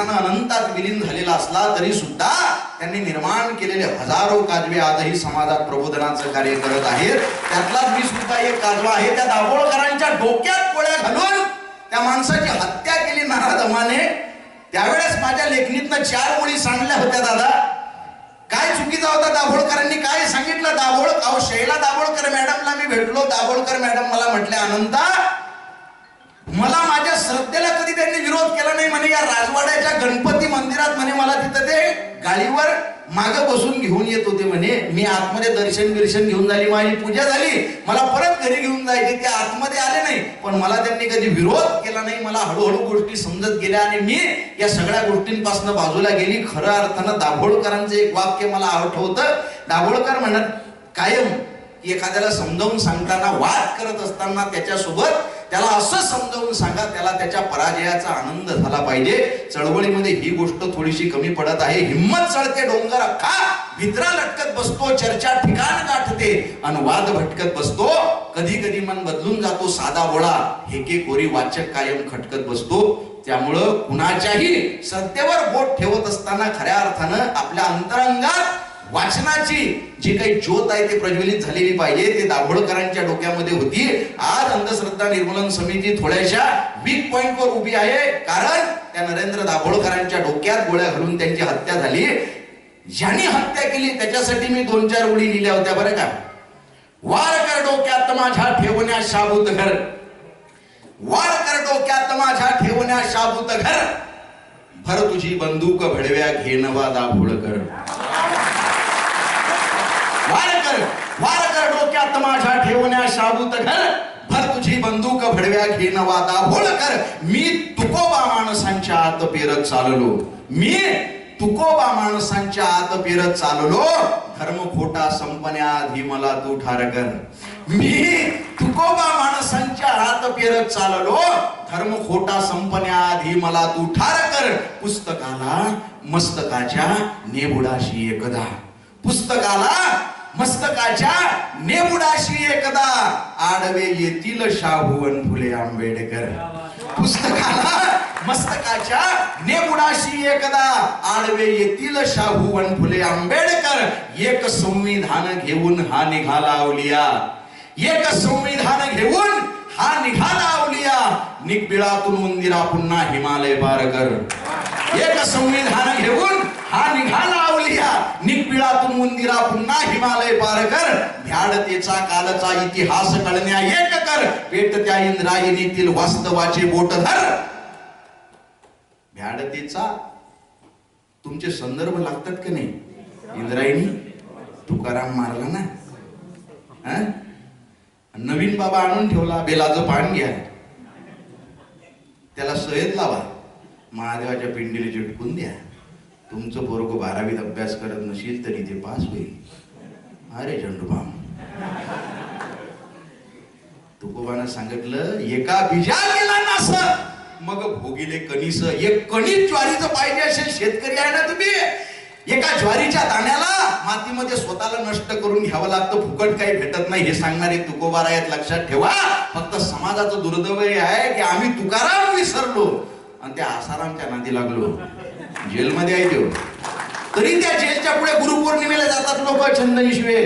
शरीरानं अनंतात विलीन झालेला असला तरी सुद्धा त्यांनी निर्माण केलेले हजारो काजवे आजही समाजात प्रबोधनाचं कार्य करत आहेत. त्यातलाच मी सुद्धा एक काजवा आहे. त्या दाभोळकरांच्या डोक्यात पोळ्या घालून त्या माणसाची हत्या केली नारादमाने. त्यावेळेस माझ्या लेखणीतनं चार ओळी सांडल्या होत्या दादा. काय चुकीचा होता दाभोळकरांनी? काय सांगितलं? दाभोळ अहो शैला दाभोळकर मॅडमला मी भेटलो. दाभोळकर मॅडम मला म्हटले अनंता मला माझ्या विरोध केला नाही म्हणे या राजवाड्याच्या गणपती मंदिरात म्हणे मला तिथं ते गाडीवर माग बसून घेऊन येत होते म्हणे. मी आतमध्ये दर्शन बिर्शन घेऊन झाली माझी पूजा झाली. मला परत घरी घेऊन जायची ते आतमध्ये आले नाही. पण मला त्यांनी कधी विरोध केला नाही. मला हळूहळू गोष्टी समजत गेल्या आणि मी या सगळ्या गोष्टींपासून बाजूला गेली. खरं अर्थानं दाभोळकरांचं एक वाक्य मला आठवतं. दाभोळकर म्हणत कायम एखाद्याला समजावून सांगताना वाद करत असताना त्याच्यासोबत त्याला असं समजावून सांगा त्याला त्याच्या पराजयाचा आनंद झाला पाहिजे. चळवळीमध्ये ही गोष्ट थोडीशी कमी पडत आहे. हिम्मत चढते डोंगर अख्खा भित्रा लटकत बसतो चर्चा ठिकाण गाठते आणि वाद भटकत बसतो. कधी कधी मन बदलून जातो साधा बोळा हेके कोरी वाचक कायम खटकत बसतो. त्यामुळं कुणाच्याही सत्तेवर बोट ठेवत असताना खऱ्या अर्थानं आपल्या अंतरंगात वाचनाची जी काही ज्योत आहे ते प्रज्वलित झालेली पाहिजे ते दाभोळकरांच्या डोक्यामध्ये होती. आज अंधश्रद्धा निर्मूलन समिती थोड्याशा वीक पॉइंटवर उभी आहे. कारण त्या नरेंद्र दाभोळकरांच्या डोक्यात गोळ्या घालून त्यांची हत्या झाली. ज्यांनी हत्या केली त्याच्यासाठी मी दोन चार उडी लिहिल्या होत्या बरं का? वार कर डोक्यात माझ्या ठेवण्या शाबूत घर. वार कर डोक्यात माझ्या ठेवण्या शाबूत घर. भर तुझी बंदूक भडव्या घेणवा दाभोळकर. वार कर डोक्यात माझ्या ठेवण्या शाबूत घर भर तुझी बंदूक भडव्या घेनवा दाभोळकर मी तुकोबा माणसांच्या आत पेरत चाललो. मी तुकोबा माणसांच्या आत पेरत चाललो. धर्म खोटा संपण्याआधी मला तू ठार कर. मी तुकोबा माणसांच्या हात पेरत चाललो. धर्म खोटा संपण्याआधी मला तू ठार कर. पुस्तकाला मस्तकाच्या नेबुडाशी एकदा. पुस्तकाला मस्तकाच्या नेबुडाशी एकदा आडवे येतील शाहूवन फुले आंबेडकर. पुस्तकाला मस्तकाच्या नेबुडाशी एकदा आडवे येतील शाहूवन फुले आंबेडकर. एक संविधान घेऊन हा निघाला अवलिया एक संविधान घेऊन हा निघाला अवलिया निकबिळातून मंदिरा पुन्हा हिमालय पार कर. एक संविधान घेऊन हा निघाला अवलिया. निकपिळातून मंदिरा पुन्हा हिमालय पार कर. ध्याडतेचा कालचा इतिहास कळण्या एक कर. पेट त्या इंद्रायणीतील वास्तवाचे बोट धर. भ्याडतेचा तुमचे संदर्भ लागतात का नाही? इंद्रायणी तुकाराम मारला ना? नवीन बाबा आणून ठेवला बेलाचं पान घ्या. त्याला सयत लावा. महादेवाच्या पिंडीला चिटकून द्या. तुमचं पोरग बारावीत अभ्यास करत नसेल तरी ते पास होईल. अरे झंडूबाम तुकोबानं सांगितलं एका बिजा गेला नास मग भोगिले कणीस. एक कणीस ज्वारीचं पाहिजे असेल शेतकरी आहे ना तुम्ही? एका ज्वारीच्या दाण्याला मातीमध्ये स्वतःला नष्ट करून घ्यावं लागतं फुकट काही भेटत नाही हे सांगणारे तुकोबार आहेत लक्षात ठेवा. फक्त समाजाचं दुर्दैव हे आहे की आम्ही तुकाराम विसरलो. आणि त्या आसारामच्या नादी लागलो. जेलमध्ये आहे देव तरी त्या जेलच्या पुढे गुरुपौर्णिमेला जातात लोक चंदनी शिवे.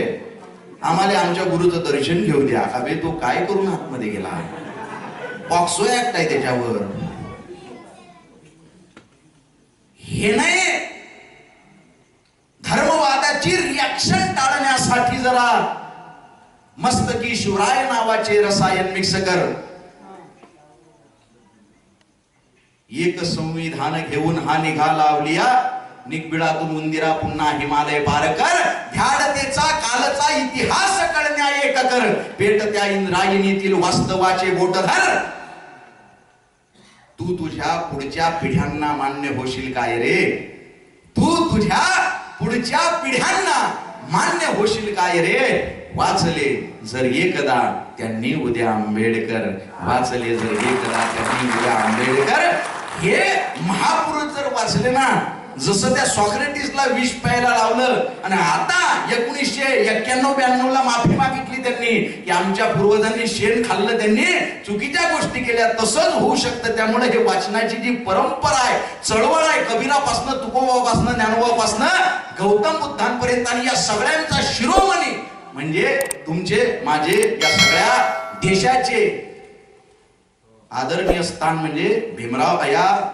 आम्हाला आमच्या गुरुचं दर्शन घेऊ द्या. अबे तो काय करून आतमध्ये गेला? पॉक्सो ऍक्ट आहे त्याच्यावर. हे नाही. धर्मवादाची रिॲक्शन टाळण्यासाठी जरा मस्तकी शिवराय नावाचे रसायन मिक्स कर. एक संविधान घेऊन हा निघाला अवलिया निकबिळातून उंदिरा पुन्हा हिमालय पार कर ध्याडतेचा कालचा इतिहास कळण्या एक कर पेट त्या इंद्रायणीतील वास्तवाचे बोट धर तू तुझ्या पुढच्या पिढ्यांना मान्य होशील काय रे? तू तुझ्या पुढच्या पिढ्यांना मान्य होशील काय रे? वाचले जर एकदा त्यांनी उद्या आंबेडकर. वाचले जर एकदा त्यांनी उद्या आंबेडकर. हे महापुरुष जर वाचले ना जसं त्या सॉक्रेटिसला विष प्यायला लावलं आणि आता एकोणीसशे एक्क्याण्णव ब्याण्णव ला माफी मागितली त्यांनी की आमच्या पूर्वजांनी शेण खाल्लं त्यांनी चुकीच्या गोष्टी केल्या तसंच होऊ शकतं. त्यामुळे हे वाचनाची जी परंपरा आहे चळवळ आहे कबीरापासनं तुकोबापासनं ज्ञानोबापासनं गौतम बुद्धांपर्यंत आणि या सगळ्यांचा शिरोमणी म्हणजे तुमचे माझे या सगळ्या देशाचे आदरणीय स्थान म्हणजे भीमराव अया